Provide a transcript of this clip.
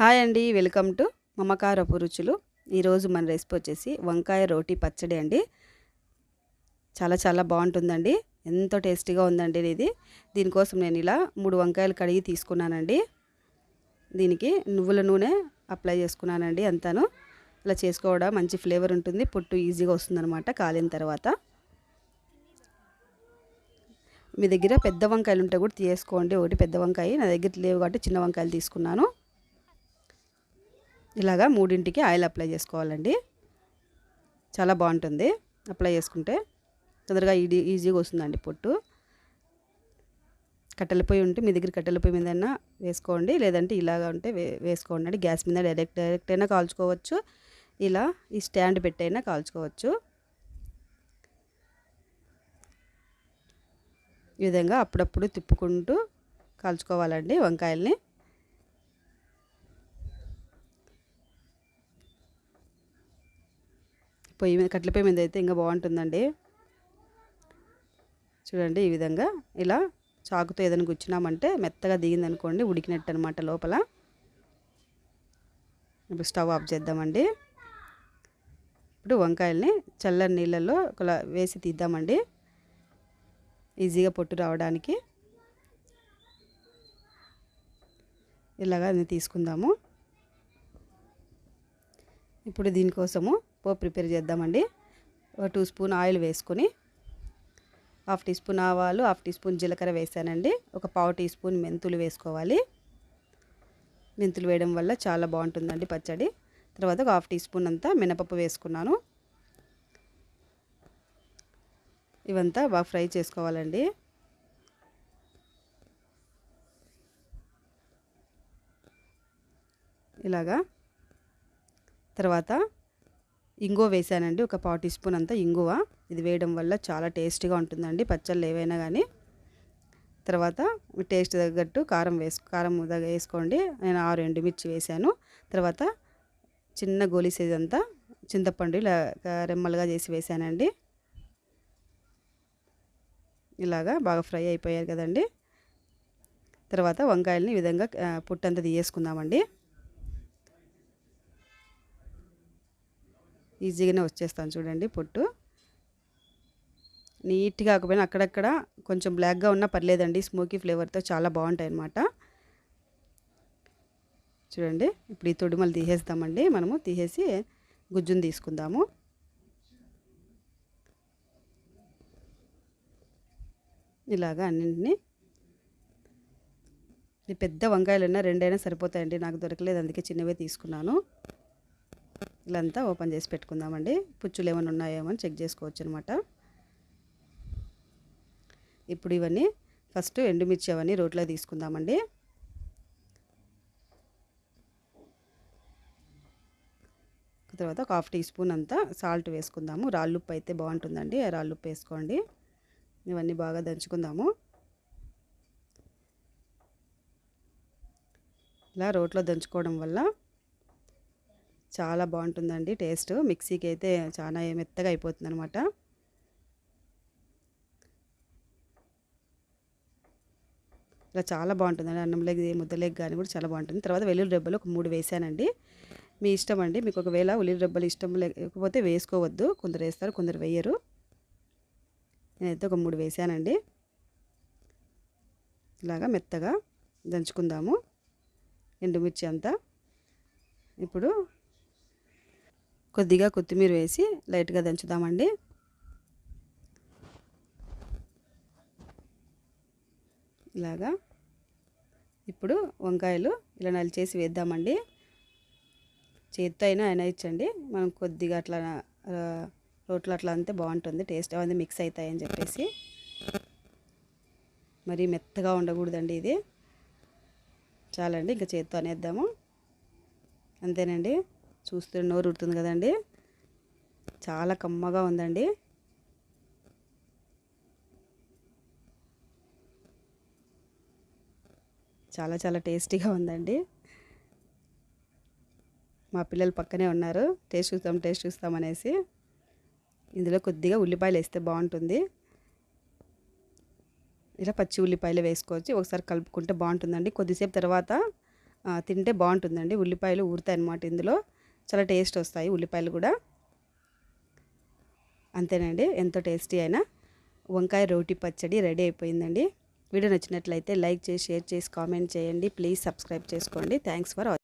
Hi అండి welcome to మమకారపు రుచులు. ఈరోజు మన రెసిపీ వచ్చేసి వంకాయ రోటి పచ్చడి అండి. చాలా చాలా బాగుంటుందండి. ఎంతో టేస్టీగా ఉందండి ఇది. దీనికోసం నేను ఇలా మూడు వంకాయలు కడిగి తీసుకున్నానండి. దీనికి నువ్వుల నూనె అప్లై చేసుకున్నానండి అంతాను. ఇలా చేసుకోవడం మంచి ఫ్లేవర్ ఉంటుంది పొట్టు ఈజీగా వస్తుందన్నమాట కాలిన తర్వాత. మీ దగ్గర పెద్ద వంకాయలు ఉంటే కూడా తీసుకోండి. ఒకటి పెద్ద వంకాయ నా దగ్గర లేవు కాబట్టి చిన్న వంకాయలు తీసుకున్నాను. ఇలాగా మూడింటికి ఆయిల్ అప్లై చేసుకోవాలండి. చాలా బాగుంటుంది. అప్లై చేసుకుంటే తొందరగా ఈడీ ఈజీగా వస్తుందండి పొట్టు. కట్టెల పొయ్యి ఉంటే మీ దగ్గర కట్టెల పొయ్యి మీద వేసుకోండి. లేదంటే ఇలాగా ఉంటే వే వేసుకోండి. అండి గ్యాస్ మీద డైరెక్ట్ డైరెక్ట్ అయినా కాల్చుకోవచ్చు. ఇలా ఈ స్టాండ్ పెట్టైనా కాల్చుకోవచ్చు. ఈ విధంగా అప్పుడప్పుడు తిప్పుకుంటూ కాల్చుకోవాలండి వంకాయల్ని. పొయ్యి మీద కట్టెల పొయ్యి మీద అయితే ఇంకా బాగుంటుందండి. చూడండి ఈ విధంగా ఇలా చాకుతో ఏదైనా గుచ్చినామంటే మెత్తగా దిగిందనుకోండి ఉడికినట్టు అనమాట లోపల. ఇప్పుడు స్టవ్ ఆఫ్ చేద్దామండి. ఇప్పుడు వంకాయల్ని చల్లని నీళ్ళల్లో ఒకలా వేసి తీద్దామండి. ఈజీగా పొట్టు రావడానికి. ఇలాగా తీసుకుందాము. ఇప్పుడు దీనికోసము పోపు ప్రిపేర్ చేద్దామండి. ఒక టూ స్పూన్ ఆయిల్ వేసుకొని హాఫ్ టీ స్పూన్ ఆవాలు హాఫ్ టీ స్పూన్ జీలకర్ర వేసానండి. ఒక పావు టీ స్పూన్ మెంతులు వేసుకోవాలి. మెంతులు వేయడం వల్ల చాలా బాగుంటుందండి పచ్చడి. తర్వాత ఒక హాఫ్ టీ స్పూన్ అంతా మినపప్పు వేసుకున్నాను. ఇవంతా బాగా ఫ్రై చేసుకోవాలండి. ఇలాగా తర్వాత ఇంగువ వేసానండి. ఒక పావు టీ స్పూన్ అంతా ఇంగువ. ఇది వేయడం వల్ల చాలా టేస్టీగా ఉంటుందండి. పచ్చళ్ళు ఏవైనా కానీ తర్వాత టేస్ట్ తగ్గట్టు కారం వేసు కారం వేసుకోండి. నేను ఆరు ఎండుమిర్చి వేసాను. తర్వాత చిన్న గోలీ సైజ్ అంతా చింతపండు ఇలా రెమ్మలుగా చేసి వేసానండి. ఇలాగా బాగా ఫ్రై అయిపోయారు కదండి. తర్వాత వంకాయలని ఈ విధంగా పుట్టంతా తీయేసుకుందామండి. ఈజీగానే వచ్చేస్తాను చూడండి పొట్టు. నీట్గా కాకపోయినా అక్కడక్కడ కొంచెం బ్లాక్గా ఉన్నా పర్లేదండి. స్మోకీ ఫ్లేవర్తో చాలా బాగుంటాయి అన్నమాట చూడండి ఇప్పుడు ఈ తొడిమలు తీసేస్తామండి. మనము తీసేసి గుజ్జును తీసుకుందాము. ఇలాగా అన్నింటినీ. పెద్ద పెద్ద వంకాయలైనా రెండైనా సరిపోతాయండి. నాకు దొరకలేదు అందుకే చిన్నవే తీసుకున్నాను. ఇలాంతా ఓపెన్ చేసి పెట్టుకుందామండి. పుచ్చులు ఏమైనా ఉన్నాయేమో అని చెక్ చేసుకోవచ్చు అనమాట ఇప్పుడు ఇవన్నీ ఫస్ట్ ఎండుమిర్చి అవన్నీ రోట్లో తీసుకుందామండి. తర్వాత ఒక హాఫ్ టీ స్పూన్ అంతా సాల్ట్ వేసుకుందాము. రాళ్ళుప్పు అయితే బాగుంటుందండి. రాళ్ళుప్పు వేసుకోండి. ఇవన్నీ బాగా దంచుకుందాము. ఇలా రోట్లో దంచుకోవడం వల్ల చాలా బాగుంటుందండి టేస్ట్. మిక్సీకి అయితే చాలా మెత్తగా అయిపోతుంది అనమాట ఇలా చాలా బాగుంటుందండి. అన్నంలోకి ముద్దలేకి కానీ కూడా చాలా బాగుంటుంది. తర్వాత వెల్లుల్లి రెబ్బలు ఒక మూడు వేసానండి. మీ ఇష్టం అండి. మీకు ఒకవేళ ఉల్లి రెబ్బలు ఇష్టం లేకపోతే వేసుకోవద్దు. కొందరు వేస్తారు కొందరు వేయరు. నేనైతే ఒక మూడు వేసానండి. ఇలాగా మెత్తగా దంచుకుందాము. ఎండుమిర్చి అంతా. ఇప్పుడు కొద్దిగా కొత్తిమీర వేసి లైట్గా దంచుదామండి. ఇలాగా. ఇప్పుడు వంకాయలు ఇలా నలిచేసి వేద్దామండి. చేత్తో అయినా అయినా ఇచ్చండి మనం కొద్దిగా అట్లా రోట్లో అట్లా అంతే బాగుంటుంది. టేస్ట్ అవన్నీ మిక్స్ అవుతాయని చెప్పేసి. మరి మెత్తగా ఉండకూడదండి ఇది. చాలండి ఇంకా చేత్తో అనేద్దాము. అంతేనండి. చూస్తే నోరు ఉడుతుంది కదండి. చాలా కమ్మగా ఉందండి. చాలా చాలా టేస్టీగా ఉందండి. మా పిల్లలు పక్కనే ఉన్నారు. టేస్ట్ చూస్తాం టేస్ట్ చూస్తాం అనేసి. ఇందులో కొద్దిగా ఉల్లిపాయలు వేస్తే బాగుంటుంది. ఇలా పచ్చి ఉల్లిపాయలు వేసుకోవచ్చు. ఒకసారి కలుపుకుంటే బాగుంటుందండి. కొద్దిసేపు తర్వాత తింటే బాగుంటుందండి. ఉల్లిపాయలు ఊరుతాయి అన్నమాట ఇందులో. చాలా టేస్ట్ వస్తాయి ఉల్లిపాయలు కూడా. అంతేనండి ఎంతో టేస్టీ అయినా వంకాయ రోటి పచ్చడి రెడీ అయిపోయిందండి. వీడియో నచ్చినట్లయితే లైక్ చేసి షేర్ చేసి కామెంట్ చేయండి. ప్లీజ్ సబ్స్క్రైబ్ చేసుకోండి. Thanks for watching.